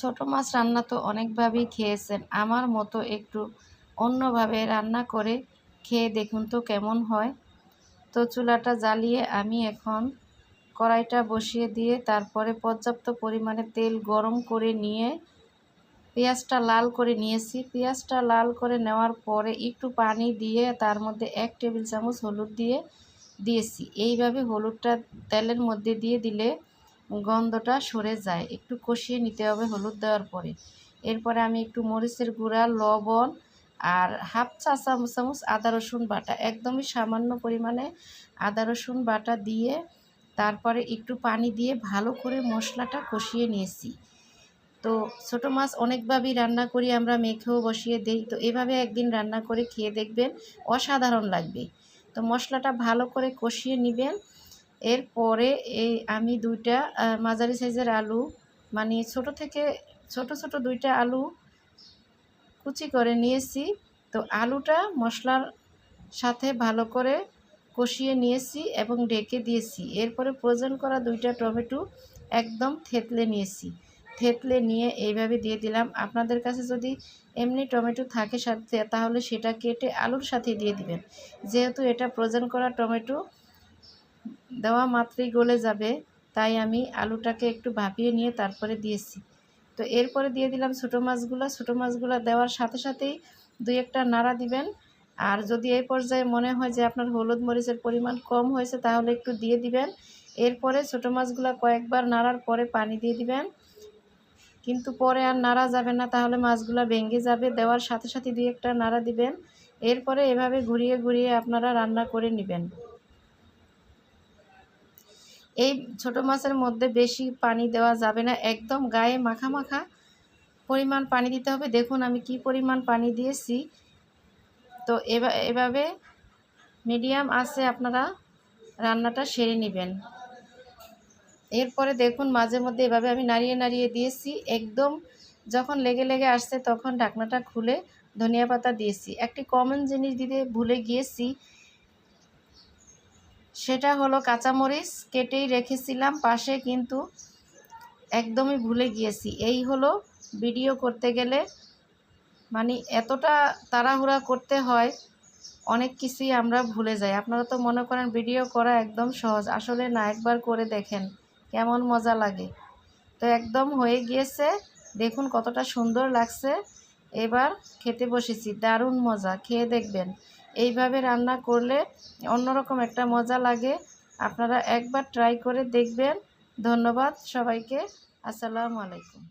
ছোট মাছ রান্না তো অনেকভাবেই খেয়েছেন। আমার মতো একটু অন্যভাবে রান্না করে খেয়ে দেখুন তো কেমন হয়। তো চুলাটা জ্বালিয়ে আমি এখন কড়াইটা বসিয়ে দিয়ে তারপরে পর্যাপ্ত পরিমাণে তেল গরম করে নিয়ে পেঁয়াজটা লাল করে নিয়েছি। পেঁয়াজটা লাল করে নেওয়ার পরে একটু পানি দিয়ে তার মধ্যে এক টেবিল চামচ হলুদ দিয়ে দিয়েছি। এইভাবে হলুদটা তেলের মধ্যে দিয়ে দিলে গন্ধটা সরে যায়। একটু কষিয়ে নিতে হবে হলুদ দেওয়ার পরে। এরপরে আমি একটু মরিচের গুঁড়া, লবণ আর হাফ চা চামচ চামচ আদা রসুন বাটা, একদমই সামান্য পরিমাণে আদা রসুন বাটা দিয়ে তারপরে একটু পানি দিয়ে ভালো করে মশলাটা কষিয়ে নিয়েছি। তো ছোটো মাছ অনেকভাবেই রান্না করি, আমরা মেখেও বসিয়ে দিই। তো এভাবে একদিন রান্না করে খেয়ে দেখবেন অসাধারণ লাগবে। তো মশলাটা ভালো করে কষিয়ে নেবেন। এরপরে এই আমি দুইটা মাঝারি সাইজের আলু মানে ছোট থেকে, ছোট ছোট দুইটা আলু কুচি করে নিয়েছি। তো আলুটা মশলার সাথে ভালো করে কষিয়ে নিয়েছি এবং ঢেকে দিয়েছি। এরপরে প্রয়োজন করা দুইটা টমেটো একদম থেতলে নিয়েছি। থেতলে নিয়ে এইভাবে দিয়ে দিলাম। আপনাদের কাছে যদি এমনি টমেটো থাকে সাথে, তাহলে সেটা কেটে আলুর সাথে দিয়ে দিবেন। যেহেতু এটা প্রয়োজন করা টমেটো দেওয়া মাত্রই গলে যাবে, তাই আমি আলুটাকে একটু ভাপিয়ে নিয়ে তারপরে দিয়েছি। তো এরপরে দিয়ে দিলাম ছোটো মাছগুলো। ছোটো মাছগুলো দেওয়ার সাথে সাথেই দুই একটা নাড়া দিবেন। আর যদি এই পর্যায়ে মনে হয় যে আপনার হলুদ মরিচের পরিমাণ কম হয়েছে, তাহলে একটু দিয়ে দিবেন। এরপরে ছোটো মাছগুলো কয়েকবার নাড়ার পরে পানি দিয়ে দিবেন। কিন্তু পরে আর নাড়া যাবে না, তাহলে মাছগুলো ভেঙে যাবে। দেওয়ার সাথে সাথে দুই একটা নাড়া দিবেন। এরপরে এভাবে ঘুরিয়ে ঘুরিয়ে আপনারা রান্না করে নেবেন। এই ছোট মাছের মধ্যে বেশি পানি দেওয়া যাবে না। একদম গায়ে মাখা মাখা পরিমাণ পানি দিতে হবে। দেখুন আমি কি পরিমাণ পানি দিয়েছি। তো এভাবে মিডিয়াম আছে আপনারা রান্নাটা সেরে নেবেন। এরপরে দেখুন মাঝে মধ্যে এভাবে আমি নাড়িয়ে নাড়িয়ে দিয়েছি। একদম যখন লেগে লেগে আসছে তখন ঢাকনাটা খুলে ধনিয়া পাতা দিয়েছি। একটি কমন জিনিস দিতে ভুলে গিয়েছি। সেটা হলো কাঁচামরিচ কেটেই রেখেছিলাম, পাশে কিন্তু একদমই ভুলে গিয়েছি। এই হলো ভিডিও করতে গেলে। মানে এতটা তাড়াহুড়া করতে হয়, অনেক কিছুই আমরা ভুলে যাই। আপনারা তো মনে করেন ভিডিও করা একদম সহজ। আসলে না, একবার করে দেখেন, কেমন মজা লাগে। তো একদম হয়ে গিয়েছে। দেখুন কতটা সুন্দর লাগছে। এবার খেতে বসেছি, দারুণ মজা, খেয়ে দেখবেন। এইভাবে রান্না করলে অন্যরকম একটা মজা লাগে। আপনারা একবার ট্রাই করে দেখবেন। ধন্যবাদ সবাইকে, আসসালামু আলাইকুম।